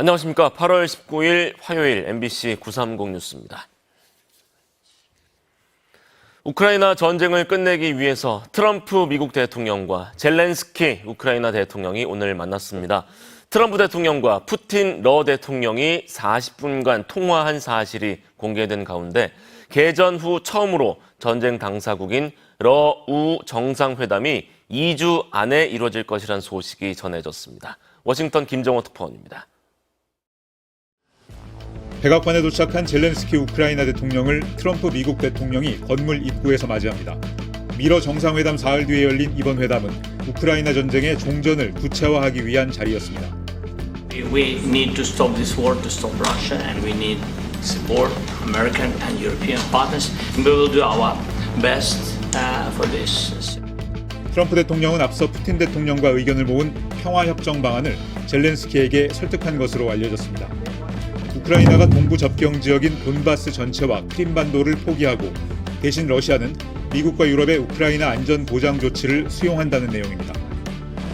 안녕하십니까. 8월 19일 화요일 MBC 930 뉴스입니다. 우크라이나 전쟁을 끝내기 위해서 트럼프 미국 대통령과 젤렌스키 우크라이나 대통령이 오늘 만났습니다. 트럼프 대통령과 푸틴 러 대통령이 40분간 통화한 사실이 공개된 가운데 개전 후 처음으로 전쟁 당사국인 러 우 정상회담이 2주 안에 이루어질 것이라는 소식이 전해졌습니다. 워싱턴 김정호 특파원입니다. 백악관에 도착한 젤렌스키 우크라이나 대통령을 트럼프 미국 대통령이 건물 입구에서 맞이합니다. 미러 정상회담 사흘 뒤에 열린 이번 회담은 우크라이나 전쟁의 종전을 구체화하기 위한 자리였습니다. We need to stop this war, to stop Russia, and we need support American and European partners. And we will do our best uh, for this. 트럼프 대통령은 앞서 푸틴 대통령과 의견을 모은 평화 협정 방안을 젤렌스키에게 설득한 것으로 알려졌습니다. 우크라이나가 동부 접경 지역인 돈바스 전체와 크림반도를 포기하고 대신 러시아는 미국과 유럽의 우크라이나 안전 보장 조치를 수용한다는 내용입니다.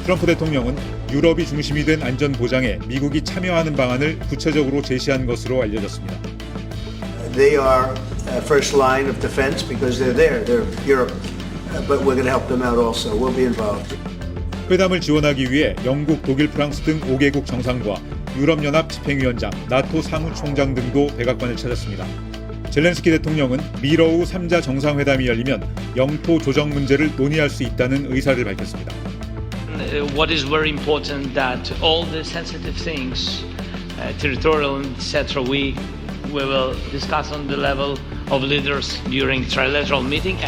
트럼프 대통령은 유럽이 중심이 된 안전 보장에 미국이 참여하는 방안을 구체적으로 제시한 것으로 알려졌습니다. They are uh, first line of defense because they're there. They're Europe, Uh, but we're going to help them out also. We'll be involved. 회담을 지원하기 위해 영국, 독일, 프랑스 등 5개국 정상과 유럽연합 집행위원장, 나토 사무총장 등도 백악관을 찾았습니다. 젤렌스키 대통령은 미러우 3자 정상회담이 열리면 영토 조정 문제를 논의할 수 있다는 의사를 밝혔습니다. Uh, What is very important that all the sensitive things, uh, territorial etc., we we will discuss on the level of leaders during trilateral meeting.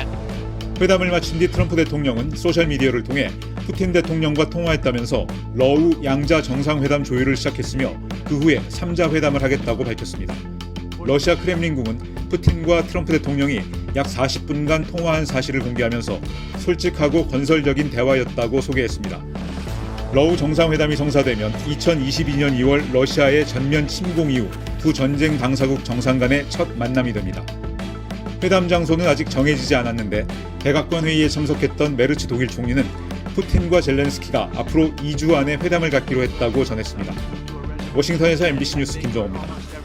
회담을 마친 뒤 트럼프 대통령은 소셜 미디어를 통해 푸틴 대통령과 통화했다면서 러우 양자 정상회담 조율을 시작했으며 그 후에 3자 회담을 하겠다고 밝혔습니다. 러시아 크렘린궁은 푸틴과 트럼프 대통령이 약 40분간 통화한 사실을 공개하면서 솔직하고 건설적인 대화였다고 소개했습니다. 러우 정상회담이 성사되면 2022년 2월 러시아의 전면 침공 이후 두 전쟁 당사국 정상 간의 첫 만남이 됩니다. 회담 장소는 아직 정해지지 않았는데 백악관 회의에 참석했던 메르츠 독일 총리는 푸틴과 젤렌스키가 앞으로 2주 안에 회담을 갖기로 했다고 전했습니다. 워싱턴에서 MBC 뉴스 김정호입니다.